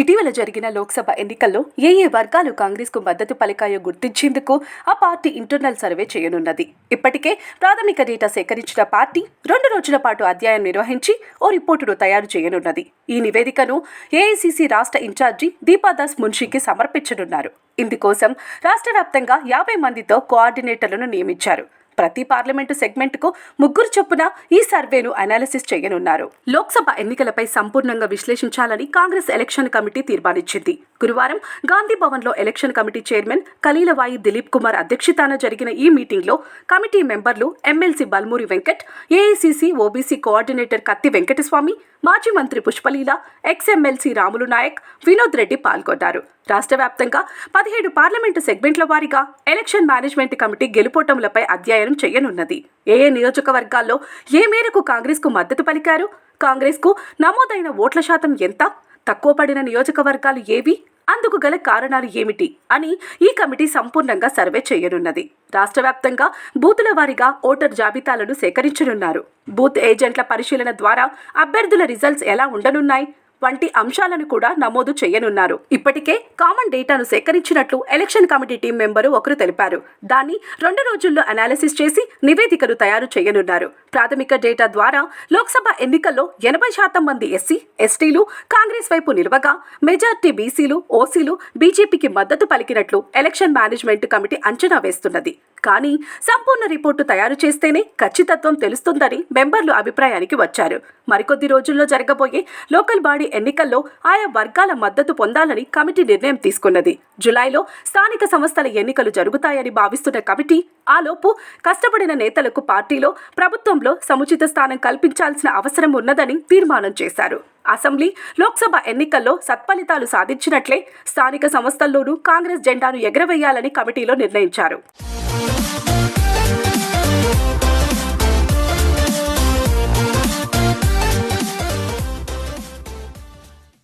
ఇటీవల జరిగిన లోక్సభ ఎన్నికల్లో ఏ ఏ వర్గాలు కాంగ్రెస్కు మద్దతు పలికాయో గుర్తించేందుకు ఆ పార్టీ ఇంటర్నల్ సర్వే చేయనున్నది. ఇప్పటికే ప్రాథమిక డేటా సేకరించిన పార్టీ రెండు రోజుల పాటు అధ్యాయం నిర్వహించి ఓ రిపోర్టును తయారు చేయనున్నది. ఈ నివేదికను ఏఐసిసి రాష్ట్ర ఇన్ఛార్జి దీపాదాస్ మున్షికి సమర్పించనున్నారు. ఇందుకోసం రాష్ట్ర వ్యాప్తంగా యాభై మందితో కోఆర్డినేటర్లను నియమించారు. ప్రతి పార్లమెంటు సెగ్మెంట్కు ముగ్గురు చొప్పున ఈ సర్వేను అనాలిసిస్ చేయనున్నారు. లోక్సభ ఎన్నికలపై సంపూర్ణంగా విశ్లేషించాలని కాంగ్రెస్ ఎలక్షన్ కమిటీ తీర్మానించింది. గురువారం గాంధీ భవన్లో ఎలక్షన్ కమిటీ చైర్మన్ కలీలవాయి దిలీప్ కుమార్ అధ్యక్షతాన జరిగిన ఈ మీటింగ్లో కమిటీ మెంబర్లు MLC Balmuri Venkat AICC OBC coordinator Katti Venkataswamy మాజీ మంత్రి పుష్పలీల ఎక్స్ ఎమ్మెల్సీ రాములు నాయక్ వినోద్ రెడ్డి పాల్గొన్నారు. రాష్ట్ర వ్యాప్తంగా పదిహేడు పార్లమెంటు సెగ్మెంట్ల వారీగా ఎలక్షన్ మేనేజ్మెంట్ కమిటీ గెలుపోటములపై అధ్యయనం చేయనున్నది. ఏ ఏ నియోజకవర్గాల్లో ఏ మేరకు కాంగ్రెస్కు మద్దతు పలికారు? కాంగ్రెస్కు నమోదైన ఓట్ల శాతం ఎంత? తక్కువ పడిన నియోజకవర్గాలు ఏవి? అందుకు గల కారణాలు ఏమిటి? అని ఈ కమిటీ సంపూర్ణంగా సర్వే చేయనున్నది. రాష్ట్ర వ్యాప్తంగా బూతుల వారీగా ఓటర్ జాబితాలను సేకరించనున్నారు. బూత్ ఏజెంట్ల పరిశీలన ద్వారా అభ్యర్థుల రిజల్ట్స్ ఎలా ఉండనున్నాయి? వంటి అంశాలను కూడా నమోదు చేయనున్నారు. ఇప్పటికే కామన్ డేటాను సేకరించినట్లు ఎలక్షన్ కమిటీ టీం మెంబరు ఒకరు తెలిపారు. దాన్ని రెండు రోజుల్లో అనాలిసిస్ చేసి నివేదికను తయారు చేయనున్నారు. ప్రాథమిక డేటా ద్వారా లోక్సభ ఎన్నికల్లో ఎనభై శాతం మంది ఎస్సీ ఎస్టీలు కాంగ్రెస్ వైపు నిలవగా మెజార్టీ బీసీలు ఓసీలు బీజేపీకి మద్దతు పలికినట్లు ఎలక్షన్ మేనేజ్మెంట్ కమిటీ అంచనా వేస్తున్నది. కానీ సంపూర్ణ రిపోర్టు తయారు చేస్తేనే ఖచ్చితత్వం తెలుస్తుందని మెంబర్లు అభిప్రాయానికి వచ్చారు. మరికొద్ది రోజుల్లో జరగబోయే లోకల్ బాడీ ఎన్నికల్లో ఆయా వర్గాల మద్దతు పొందాలని కమిటీ నిర్ణయం తీసుకున్నది. జులైలో స్థానిక సంస్థల ఎన్నికలు జరుగుతాయని భావిస్తున్న కమిటీ ఆలోపు కష్టపడిన నేతలకు పార్టీలో ప్రభుత్వంలో సముచిత స్థానం కల్పించాల్సిన అవసరం ఉన్నదని తీర్మానం చేశారు. అసెంబ్లీ లోక్సభ ఎన్నికల్లో సత్ఫలితాలు సాధించినట్లే స్థానిక సంస్థల్లోనూ కాంగ్రెస్ జెండాను ఎగరవేయాలని కమిటీలో నిర్ణయించారు.